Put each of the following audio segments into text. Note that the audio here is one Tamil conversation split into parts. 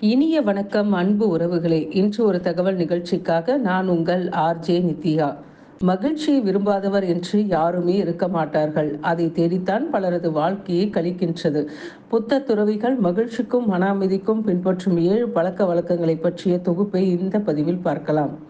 இனிய வணக்கம் அன்பு உறவுகளே. இன்று ஒரு தகவல் நிகழ்ச்சிக்காக நான் உங்கள் ஆர்ஜே நித்யா. மகிழ்ச்சியை விரும்பாதவர் என்று யாருமே இருக்க மாட்டார்கள். அதை தேடித்தான் பலரது வாழ்க்கையை கழிக்கின்றது. புத்த துறவிகள் மகிழ்ச்சிக்கும் மன அமைதிக்கும் பின்பற்றும் ஏழு பழக்க வழக்கங்களை பற்றிய தொகுப்பை இந்த பதிவில் பார்க்கலாம்.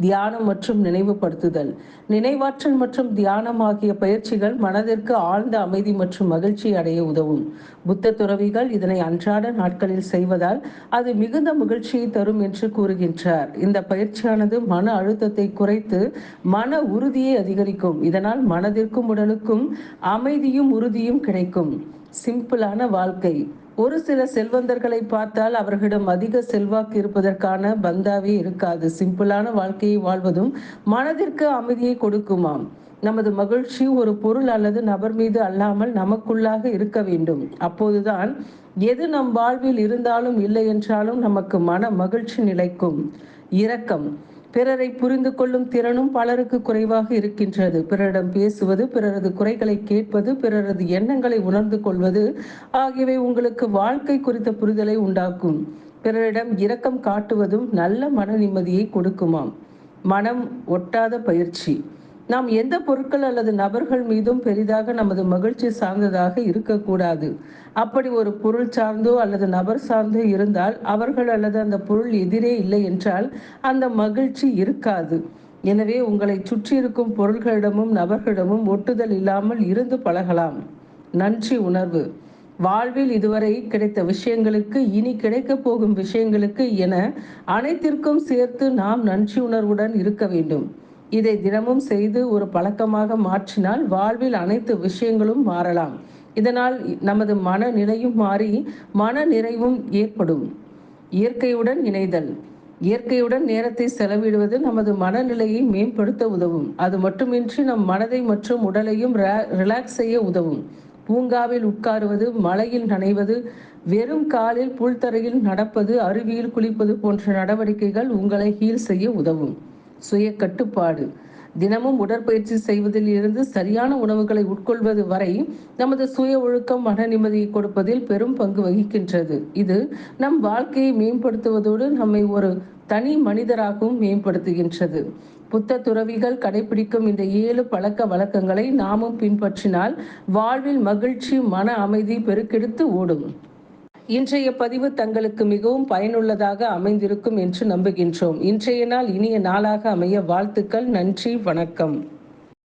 தியானம் மற்றும் நினைவுபடுத்துதல். நினைவாற்றல் மற்றும் தியானம் ஆகிய பயிற்சிகள் மனதிற்கு ஆழ்ந்த அமைதி மற்றும் மகிழ்ச்சி அடைய உதவும். புத்த துறவிகள் இதனை அன்றாட நாட்களில் செய்வதால் அது மிகுந்த மகிழ்ச்சியை தரும் என்று கூறுகின்றார். இந்த பயிற்சியானது மன அழுத்தத்தை குறைத்து மன உறுதியை அதிகரிக்கும். இதனால் மனதிற்கும் உடலுக்கும் அமைதியும் உறுதியும் கிடைக்கும். சிம்பிளான வாழ்க்கை. ஒரு சில செல்வந்தர்களை பார்த்தால் அவர்களிடம் அதிக செல்வாக்கு இருப்பதற்கான பந்தாவே இருக்காது. சிம்பிளான வாழ்க்கையை வாழ்வதும் மனதிற்கு அமைதியை கொடுக்குமாம். நமது மகிழ்ச்சி ஒரு பொருள் அல்லது நபர் மீது அல்லாமல் நமக்குள்ளாக இருக்க வேண்டும். அப்போதுதான் எது நம் வாழ்வில் இருந்தாலும் இல்லை என்றாலும் நமக்கு மன மகிழ்ச்சி நிலைக்கும். இரக்கம். பிறரை புரிந்து கொள்ளும் திறனும் பலருக்கு குறைவாக இருக்கின்றது. பிறரிடம் பேசுவது பிறரது குறைகளை கேட்பது பிறரது எண்ணங்களை உணர்ந்து கொள்வது ஆகியவை உங்களுக்கு வாழ்க்கை குறித்த புரிதலை உண்டாக்கும். பிறரிடம் இரக்கம் காட்டுவதும் நல்ல மன நிம்மதியை கொடுக்குமாம். மனம் ஒட்டாத பயிற்சி. நாம் எந்த பொருட்கள் அல்லது நபர்கள் மீதும் பெரிதாக நமது மகிழ்ச்சி சார்ந்ததாக இருக்கக்கூடாது. அப்படி ஒரு பொருள் சார்ந்தோ அல்லது நபர் சார்ந்தோ இருந்தால் அவர்கள் அல்லது அந்த பொருள் எதிரே இல்லை என்றால் அந்த மகிழ்ச்சி இருக்காது. எனவே உங்களை சுற்றி இருக்கும் பொருள்களிடமும் நபர்களிடமும் ஒட்டுதல் இல்லாமல் இருந்து பழகலாம். நன்றி உணர்வு. வாழ்வில் இதுவரை கிடைத்த விஷயங்களுக்கு இனி கிடைக்கப் போகும் விஷயங்களுக்கு என அனைத்திற்கும் சேர்த்து நாம் நன்றி உணர்வுடன் இருக்க வேண்டும். இதை தினமும் செய்து ஒரு பழக்கமாக மாற்றினால் வாழ்வில் அனைத்து விஷயங்களும் மாறலாம். இதனால் நமது மனநிலையும் மாறி மன நிறைவும் ஏற்படும். இயற்கையுடன் இணைதல். இயற்கையுடன் நேரத்தை செலவிடுவது நமது மனநிலையை மேம்படுத்த உதவும். அது மட்டுமின்றி நம் மனதை மற்றும் உடலையும் ரிலாக்ஸ் செய்ய உதவும். பூங்காவில் உட்காருவது மலையில் நனைவது வெறும் காலில் புல்தரையில் நடப்பது அருவியில் குளிப்பது போன்ற நடவடிக்கைகள் உங்களை ஹீல் செய்ய உதவும். சுய கட்டுப்பாடு தினமும் உடற்பயிற்சி செய்வதில் இருந்து சரியான உணவுகளை உட்கொள்வது வரை நமது சுய ஒழுக்கம் மன நிம்மதியை கொடுப்பதில் பெரும் பங்கு வகிக்கின்றது. இது நம் வாழ்க்கையை மேம்படுத்துவதோடு நம்மை ஒரு தனி மனிதராகவும் மேம்படுத்துகின்றது. புத்த துறவிகள் கடைபிடிக்கும் இந்த ஏழு பழக்க வழக்கங்களை நாமும் பின்பற்றினால் வாழ்வில் மகிழ்ச்சி மன அமைதி பெருக்கெடுத்து ஓடும். இன்றைய பதிவு தங்களுக்கு மிகவும் பயனுள்ளதாக அமைந்திருக்கும் என்று நம்புகின்றோம். இன்றைய நாள் இனிய நாளாக அமைய வாழ்த்துக்கள் நன்றி வணக்கம்.